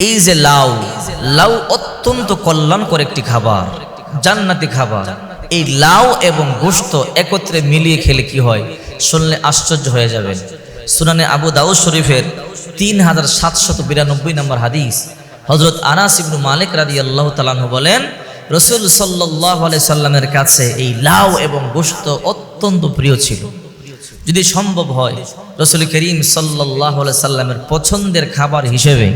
এই যে লাউ লাউ অত্যন্ত কল্যাণকর একটি খাবার, জান্নাতি খাবার। এই লাউ এবং গোশত একত্রে মিলিয়ে খেলে কি হয়? শুনলে আশ্চর্য হয়ে যাবেন। সুনানে আবু দাউদ শরীফের তিন হাজার সাতশত বিরানব্বই নম্বর হাদিস হজরত আনাস ইবনু মালিক রাদি আল্লাহ তালাহ বলেন, রসুল সাল্লাহ সাল্লামের কাছে এই লাউ এবং গোশত অত্যন্ত প্রিয় ছিল। যদি সম্ভব হয়, রসুল করিম সাল্লাহ সাল্লামের পছন্দের খাবার হিসেবে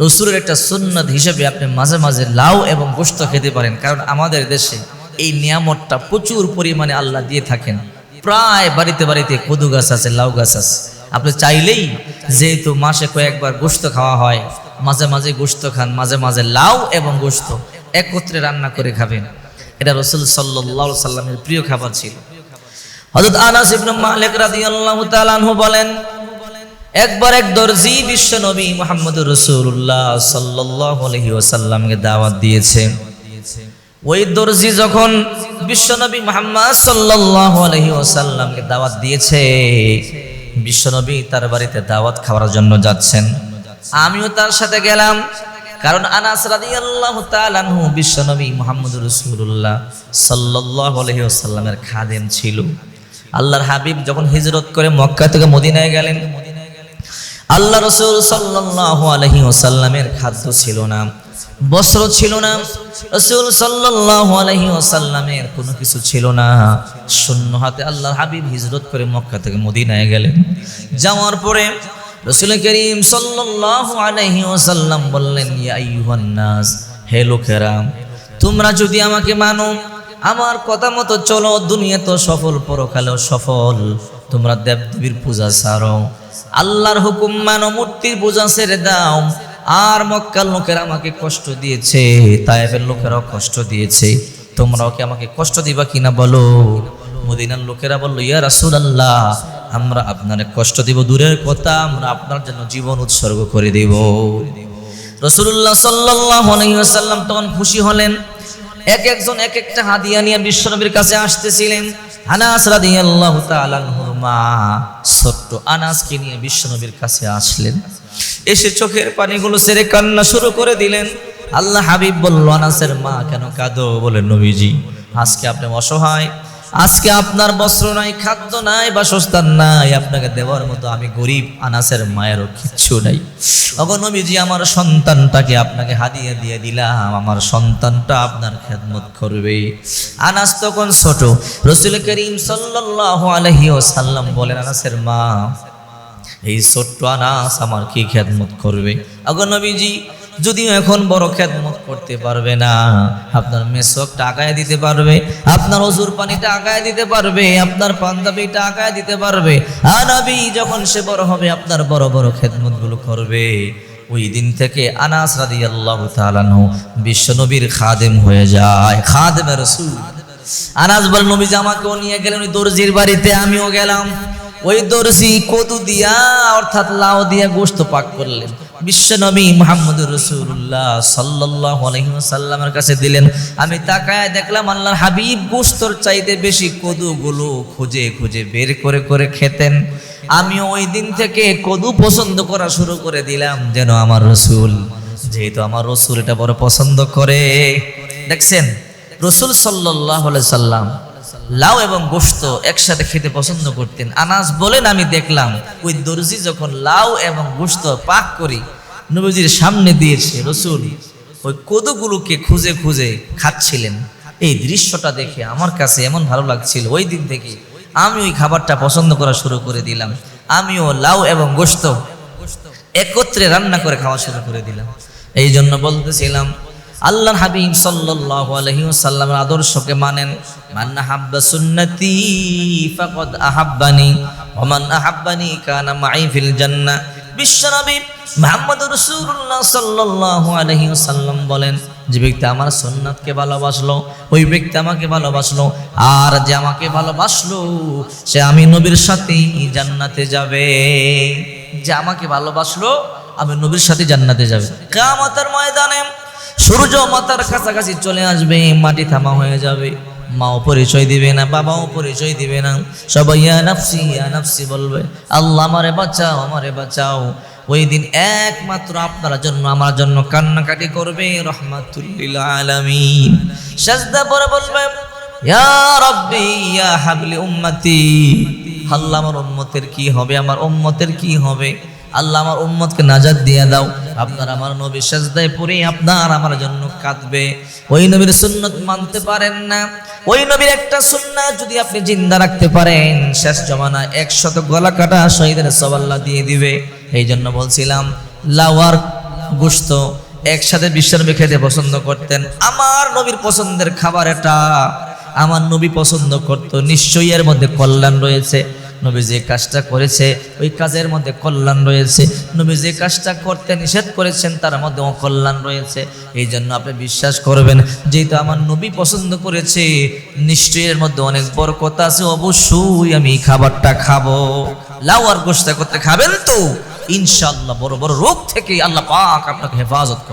রসুলের একটা সুন্নত হিসেবে আপনি মাঝে মাঝে লাউ এবং গোস্ত খেতে পারেন। কারণ আমাদের দেশে এই নিয়ামতটা প্রচুর পরিমাণে আল্লাহ দিয়ে থাকেন। প্রায় বাড়িতে বাড়িতে কদু গাছ আছে, লাউ গাছ আছে। আপনি চাইলেই যেহেতু মাসে কয়েকবার গোস্ত খাওয়া হয়, মাঝে মাঝে গোস্ত খান, মাঝে মাঝে লাউ এবং গোস্ত একত্রে রান্না করে খাবেন। এটা রসুল সাল্লাহ সাল্লামের প্রিয় খাবার ছিল। হযরত আনাস ইবনে মালিক রাদিয়াল্লাহু তাআলা আনহু বলেন একবার এক দর্জি বিশ্ব নবী মুহাম্মদুর রাসূলুল্লাহ সাল্লাল্লাহু আলাইহি ওয়াসাল্লামকে দাওয়াত দিয়েছে। ওই দর্জি যখন বিশ্ব নবী মুহাম্মদ সাল্লাল্লাহু আলাইহি ওয়াসাল্লামকে দাওয়াত দিয়েছে বিশ্বনবী তার বাড়িতে দাওয়াত খাওয়ার জন্য যাচ্ছেন। আমিও তার সাথে গেলাম, কারণ আনাস রাদিয়াল্লাহু তাআলা আনহু বিশ্ব নবী মুহাম্মদুর রাসূলুল্লাহ সাল্লাল্লাহু আলাইহি ওয়াসাল্লামের খাদেম ছিল। আল্লাহর হাবিব যখন হিজরত করে মক্কা থেকে মদিনায় গেলেন আল্লাহ রসুল সাল্লাল্লাহু আলাইহি ওয়াসাল্লামের খাদ্য ছিল না, বস্ত্র ছিল না, রসুল সাল্লাল্লাহু আলাইহি ওয়াসাল্লামের কোনো কিছু ছিল না। শূন্য হাতে আল্লাহ হাবিব হিজরত করে মক্কা থেকে মদিনায় গেলেন। যাওয়ার পরে রসুল করিম সাল্লাল্লাহু আলাইহি ওয়াসাল্লাম বললেন, ইয়া আইয়ুহান নাস, হে লোকেরা, তোমরা যদি আমাকে মানো, আমার কথা মতো চলো, দুনিয়া তো সফল, পরকালেও সফল। তোমরা দেবদেবীর পূজা ছাড়ো আল্লাহর হুকুম মানো, মূর্তির পূজা ছেড়ে দাও। আর মক্কাল লোকেরা আমাকে কষ্ট দিয়েছে তায়েফের লোকেরাও কষ্ট দিয়েছে। তোমরাও কি আমাকে কষ্ট দিবা কিনা বলো? মদিনার লোকেরা বলল, ইয়া রাসূল আল্লাহ আমরা আপনারে কষ্ট দিব দূরের কথা, আমরা আপনার জন্য জীবন উৎসর্গ করে দেব। রসুল্লাহ সাল্লাহ আলাইসাল্লাম তখন খুশি হলেন। এক একজন এক একটা হাদিয়া নিয়ে বিশ্বনবীর কাছে আসতেছিলেন। আনাস রাদিয়াল্লাহু তাআলা আনহুর মা ছোট্ট আনাসকে নিয়ে বিশ্বনবীর কাছে আসলেন। এসে চোখের পানিগুলো সেরে কান্না শুরু করে দিলেন। আল্লাহ হাবিব বলল, আনাসের মা কেন কাঁদো? বলেন নবীজি, আজকে আপনি অসহায় আজকে আপনার বস্ত্র নাই, খাদ্য নাই, বাসস্থান নাই, আপনাকে দেওয়ার মতো আমি গরিব, আনাসের মায়েরও কিচ্ছু নাই। অগনবীজি আমার সন্তানটাকে আপনাকে হাদিয়ে দিয়ে দিলাম, আমার সন্তানটা আপনার খেদমত করবে। আনাস তখন ছোট, রসুল করিম সাল্লাল্লাহু আলাইহি ওয়াসাল্লাম বলেন, আনাসের মা, এই ছোট্ট আনাস আমার কি খেদমত করবে? অগনবীজি যদিও এখন বড় খেদমত করতে পারবে না। আপনার মেসক টাকায় দিতে পারবে, আপনার অজুর পানিটা আগায় দিতে পারবে, আপনার পাঞ্জাবিটা আগায় দিতে পারবে। আর নবী যখন সে বড় হবে, আপনার বড় বড় খেদমতগুলো করবে। ওই দিন থেকে আনাস রাদি আল্লাহ তালানহ বিশ্ব নবীর খাদেম হয়ে যায় খাদেমের রসুল। আনাস বল, নবী জামাকেও নিয়ে গেলেন, ওই দর্জির বাড়িতে আমিও গেলাম। ওই দর্জি কদু দিয়া, অর্থাৎ লাউ দিয়া গোস্ত পাক করলেন। বিশ্বনবী মোহাম্মদ রসুল্লাহ সাল্লাহ আলহিমসাল্লামের কাছে দিলেন, আমি তাকায় দেখলাম আল্লাহর হাবিব গোস্তর চাইতে বেশি কদুগুলো খুঁজে খুঁজে বের করে করে খেতেন। আমি ওই দিন থেকে কদু পছন্দ করা শুরু করে দিলাম যেন আমার রসুল, যেহেতু আমার রসুল এটা বড় পছন্দ করে। দেখছেন? রসুল সাল্লাহ সাল্লাম লাউ এবং গোস্ত একসাথে খেতে পছন্দ করতেন। আনাস বলেন, আমি দেখলাম ওই দর্জি যখন লাউ এবং গোস্ত পাক করি নবীজির সামনে দিয়েছে, রসুল ওই কদুগুলোকে খুঁজে খুঁজে খাচ্ছিলেন। এই দৃশ্যটা দেখে আমার কাছে এমন ভালো লাগছিল। ওই দিন থেকে আমি ওই খাবারটা পছন্দ করা শুরু করে দিলাম। আমিও লাউ এবং গোস্ত একত্রে রান্না করে খাওয়া শুরু করে দিলাম। এই জন্য বলতেছিলাম আল্লাহ হাবিব সাল্লাল্লাহু আদর্শকে মানেন, মান হাব্বা ফিল বলেন, যে ব্যক্তি আমার সুন্নাতকে ভালোবাসলো, ওই ব্যক্তি আমাকে ভালোবাসলো, আর যে আমাকে ভালোবাসলো, সে আমি নবীর সাথেই জান্নাতে যাবে। যে আমাকে ভালোবাসলো, আমি নবীর সাথে জান্নাতে যাবে। কিয়ামতের ময়দানে সূর্য মাতার কাছাকাছি চলে আসবে, মাটি থামা হয়ে যাবে। মাও পরিচয় দিবে না, বাবাও পরিচয় দিবে না। সবাই, ইয়া নাফসি ইয়া নাফসি বলবে, আল্লাহ আমারে বাঁচাও আমারে বাঁচাও। ওই দিন একমাত্র আপনার জন্য, আমার জন্য কান্নাকাটি করবে, রহমাতুল্লিল আলামিন। সাজদা পরে বলবে, ইয়া রাব্বি, ইয়া হাবলি উম্মতি, আল্লাহ আমার উম্মতের কি হবে, আমার উম্মতের কি হবে? আল্লাহ আমার উম্মতকে নাজাত দিয়ে দাও। আপনার আমার নবী সাজদায় পড়ে আপনার আমার জন্য কাঁদবে। ওই নবীর সুন্নত মানতে পারেন না। ওই নবীর একটা সুন্নাত যদি আপনি জিন্দা রাখতে পারেন, শেষ জমানা একশত গলা কাটা শহীদের সবাল্লা দিয়ে দিবে। এই জন্য বলছিলাম, লাওয়ার গোস্ত একসাথে বিশ্বনবী খেতে পছন্দ করতেন। আমার নবীর পছন্দের খাবার এটা। আমার নবী পছন্দ করতো, নিশ্চয়ই এর মধ্যে কল্যাণ রয়েছে। নবী যে কাজটা করেছে, ওই কাজের মধ্যে কল্যাণ রয়েছে। নবী যে কাজটা করতে নিষেধ করেছেন, তার মধ্যে অকল্যাণ রয়েছে। এই জন্য আপনি বিশ্বাস করবেন, যেহেতু আমার নবী পছন্দ করেছে, নিশ্চয়ই এর মধ্যে অনেক বড় কথা আছে, অবশ্যই আমি খাবারটা খাব। লাউ আর গোস্তা করতে খাবেন তো? ইনশাল্লাহ বড় বড় রোগ থেকে আল্লাহ পাক আপনাকে হেফাজত করবে।